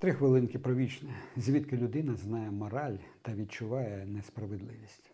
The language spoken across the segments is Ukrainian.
Три хвилинки про вічне. Звідки людина знає мораль та відчуває несправедливість.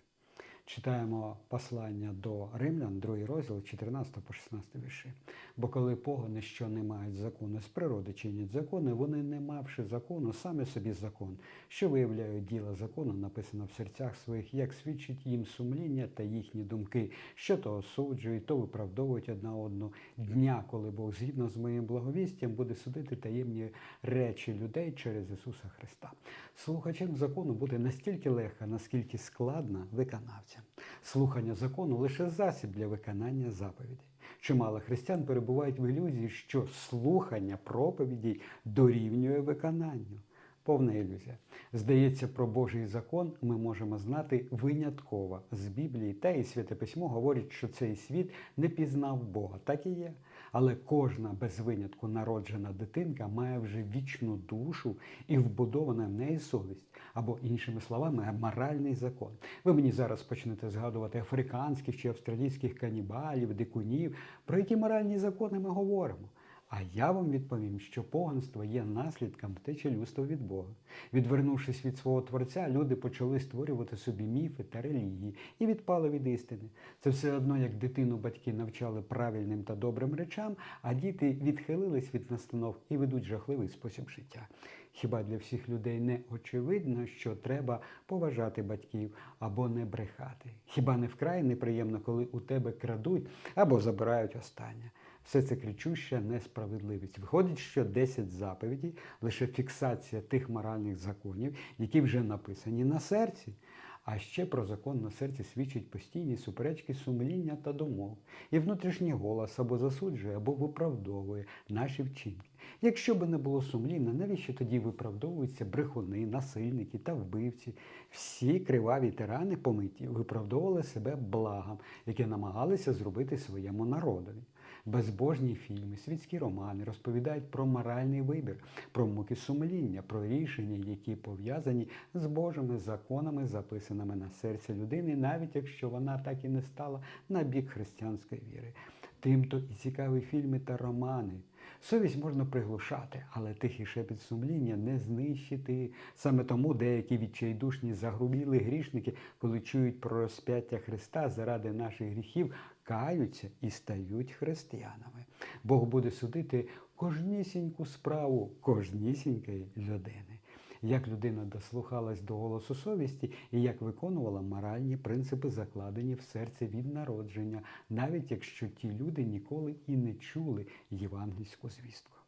Читаємо послання до римлян, другий розділ, 14 по 16 вірші. Бо коли погони, що не мають закону, з природи чинять закони, вони, не мавши закону, самі собі закон, що виявляють діла закону, написано в серцях своїх, як свідчить їм сумління та їхні думки, що то осуджують, то виправдовують одна одну дня, коли Бог згідно з моїм благовістям буде судити таємні речі людей через Ісуса Христа. Слухачем закону буде настільки легко, наскільки складно виконавцям. Слухання закону лише засіб для виконання заповідей. Чимало християн перебувають в ілюзії, що слухання проповідей дорівнює виконанню. Повна ілюзія. Здається, про Божий закон ми можемо знати винятково з Біблії, та і Святе Письмо говорить, що цей світ не пізнав Бога. Так і є. Але кожна без винятку народжена дитинка має вже вічну душу і вбудована в неї совість, або, іншими словами, моральний закон. Ви мені зараз почнете згадувати африканських чи австралійських канібалів, дикунів, про які моральні закони ми говоримо. А я вам відповім, що поганство є наслідком втечі людства від Бога. Відвернувшись від свого Творця, люди почали створювати собі міфи та релігії і відпали від істини. Це все одно, як дитину батьки навчали правильним та добрим речам, а діти відхилились від настанов і ведуть жахливий спосіб життя. Хіба для всіх людей не очевидно, що треба поважати батьків або не брехати? Хіба не вкрай неприємно, коли у тебе крадуть або забирають останнє? Все це кричуща несправедливість. Виходить, що 10 заповідей лише фіксація тих моральних законів, які вже написані на серці. А ще про закон на серці свідчить постійні суперечки сумління та думок. І внутрішній голос або засуджує, або виправдовує наші вчинки. Якщо би не було сумління, навіщо тоді виправдовуються брехуни, насильники та вбивці? Всі криваві тирани помиті виправдовували себе благом, яке намагалися зробити своєму народові. Безбожні фільми, світські романи розповідають про моральний вибір, про муки сумління, про рішення, які пов'язані з Божими законами, записаними на серці людини, навіть якщо вона так і не стала на бік християнської віри. Тимто і цікаві фільми та романи. Совість можна приглушати, але тихий шепіт сумління не знищити. Саме тому деякі відчайдушні загрубіли грішники, коли чують про розп'яття Христа заради наших гріхів, каються і стають християнами. Бог буде судити кожнісіньку справу кожнісінької людини. Як людина дослухалась до голосу совісті і як виконувала моральні принципи, закладені в серце від народження, навіть якщо ті люди ніколи і не чули євангельську звістку.